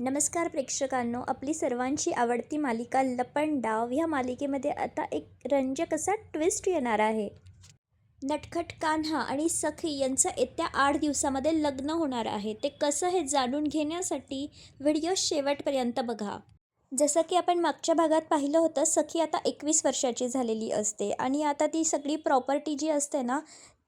नमस्कार प्रेक्षकांनो आपली सर्वांची आवडती मालिका लपंडाव ह्या मालिकेमध्ये आता एक रंजक असा ट्विस्ट येणार आहे. नटखट कान्हा आणि सखी यांचं येत्या आठ दिवसामध्ये लग्न होणार आहे. ते कसं हे जाणून घेण्यासाठी व्हिडिओ शेवटपर्यंत बघा. जसं की आपण मागच्या भागात पाहिलं होतं सखी आता एकवीस वर्षाची झालेली असते आणि आता ती सगळी प्रॉपर्टी जी असते ना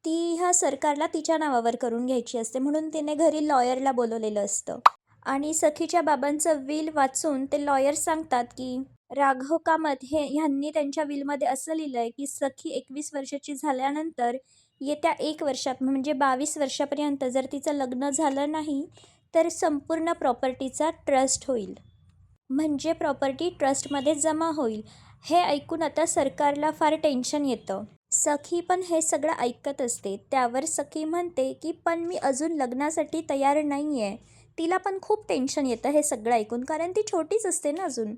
ती ह्या सरकारला तिच्या नावावर करून घ्यायची असते म्हणून तिने घरी लॉयरला बोलवलेलं असतं. आणि सखीच्या बाबांचं विल वाचून ते लॉयर सांगतात की राघव कामत हे ह्यांनी त्यांच्या विलमध्ये असं लिहिलं आहे की सखी एकवीस वर्षाची झाल्यानंतर येत्या एक वर्षात म्हणजे बावीस वर्षापर्यंत जर तिचं लग्न झालं नाही तर संपूर्ण प्रॉपर्टीचा ट्रस्ट होईल. म्हणजे प्रॉपर्टी ट्रस्टमध्ये जमा होईल. हे ऐकून आता सरकारला फार टेन्शन येतं. सखी पण हे सगळं ऐकत असते. त्यावर सखी म्हणते की पण मी अजून लग्नासाठी तयार नाही आहे तिला पण खूप टेन्शन येतं हे सगळं ऐकून कारण ती छोटीच असते ना अजून.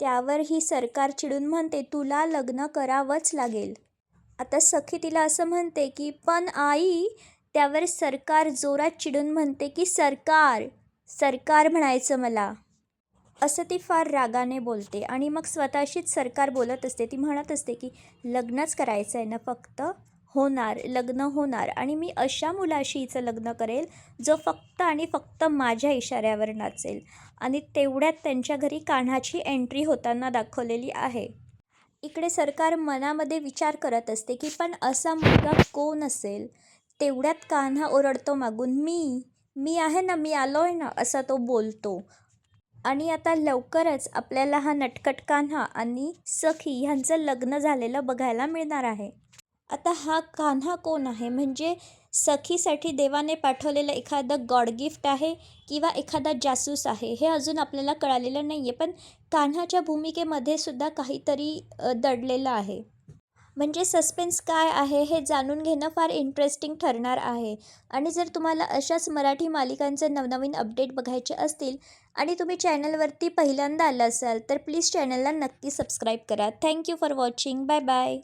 त्यावर ही सरकार चिडून म्हणते तुला लग्न करावंच लागेल. आता सखी तिला असं म्हणते की पण आई त्यावर सरकार जोरात चिडून म्हणते की सरकार सरकार म्हणायचं मला. असं ती फार रागाने बोलते आणि मग स्वतःशीच सरकार बोलत असते. ती म्हणत असते की लग्नच करायचं आहे ना फक्त. होणार लग्न होणार आणि मी अशा मुलाशी हिचं लग्न करेल जो फक्त आणि फक्त माझ्या इशाऱ्यावर नाचेल आणि तेवढ्यात त्यांच्या घरी कान्हाची एंट्री होताना दाखवलेली आहे. इकडे सरकार मनामध्ये विचार करत असते की पण असा मुलगा कोण असेल? तेवढ्यात कान्हा ओरडतो मागून मी मी आहे ना मी आलो आहे ना असा तो बोलतो. आणि आता लवकरच आपल्याला हा नटखट कान्हा आणि सखी ह्यांचं लग्न झालेलं बघायला मिळणार आहे. आता हा कान्हा कोण आहे? म्हणजे सखीसाठी देवाने पाठवलेलं एखादं गॉड गिफ्ट आहे किंवा एखादा जासूस आहे? हे अजून आपल्याला कळालेलं नाही आहे पण कान्हाच्या भूमिकेमध्ये सुद्धा काहीतरी दडलेलं आहे. म्हणजे सस्पेन्स काय आहे हे जाणून घेणं फार इंटरेस्टिंग ठरणार आहे. आणि जर तुम्हाला अशाच मराठी मालिकांचे नवनवीन अपडेट बघायचे असतील आणि तुम्ही चॅनलवरती पहिल्यांदा आला असाल तर प्लीज चॅनलला नक्की सबस्क्राईब करा. Thank you for watching. Bye bye.